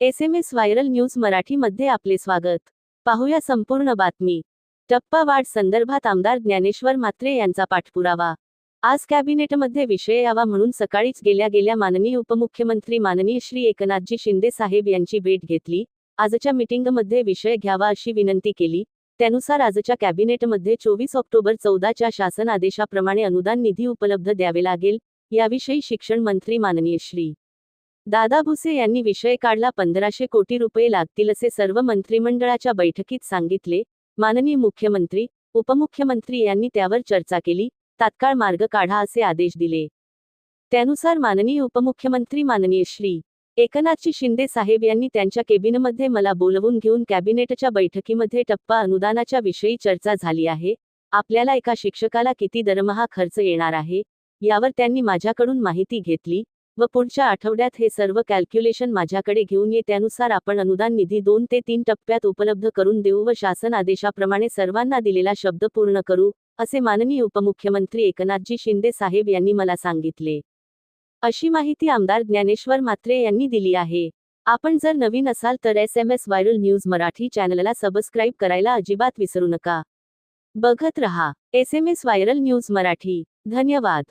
S M S viral news मराठीमध्ये आपले स्वागत. पाहूया संपूर्ण बातमी. टप्पा वाढ संदर्भात आमदार ज्ञानेश्वर म्हात्रे यांचा पाठपुरावा. आज कॅबिनेटमध्ये विषय यावा म्हणून सकाळीच गेल्या गेल्या माननीय उपमुख्यमंत्री माननीय श्री एकनाथजी शिंदे साहेब यांची भेट घेतली. आजच्या मिटिंगमध्ये विषय घ्यावा अशी विनंती केली. त्यानुसार आजच्या कॅबिनेटमध्ये चोवीस ऑक्टोबर चौदाच्या शासन आदेशाप्रमाणे अनुदान निधी उपलब्ध द्यावे लागेल. याविषयी शिक्षण मंत्री माननीय श्री. दादा भुसे यांनी विषय काढला. पंधराशे कोटी रुपये लागतील असे सर्व मंत्रिमंडळाच्या बैठकीत सांगितले. माननीय मुख्यमंत्री उपमुख्यमंत्री यांनी त्यावर चर्चा केली. तात्काळ मार्ग काढा असे आदेश दिले. त्यानुसार माननीय उपमुख्यमंत्री माननीय श्री. एकनाथजी शिंदे साहेब यांनी त्यांच्या केबिनमध्ये मला बोलवून घेऊन कॅबिनेटच्या बैठकीमध्ये टप्पा अनुदानाच्या विषयी चर्चा झाली आहे. आपल्याला एका शिक्षकाला किती दरमहा खर्च येणार आहे? यावर त्यांनी माझ्याकडून माहिती घेतली. व पुढच्या आठवड्यात हे सर्व कॅल्क्युलेशन माझ्याकडे घेऊन ये. त्यानुसार आपण अनुदान निधी दोन ते तीन टप्प्यात उपलब्ध करून देऊ व शासन आदेशाप्रमाणे सर्वांना दिलेला शब्द पूर्ण करू असे माननीय उपमुख्यमंत्री एकनाथजी शिंदे साहेब यांनी मला सांगितले. अशी माहिती आमदार ज्ञानेश्वर म्हात्रे यांनी दिली आहे. आपण जर नवीन असाल तर S M S viral news Marathi चॅनलला सबस्क्राईब करायला अजिबात विसरू नका. बघत रहा. S M S viral news Marathi. धन्यवाद.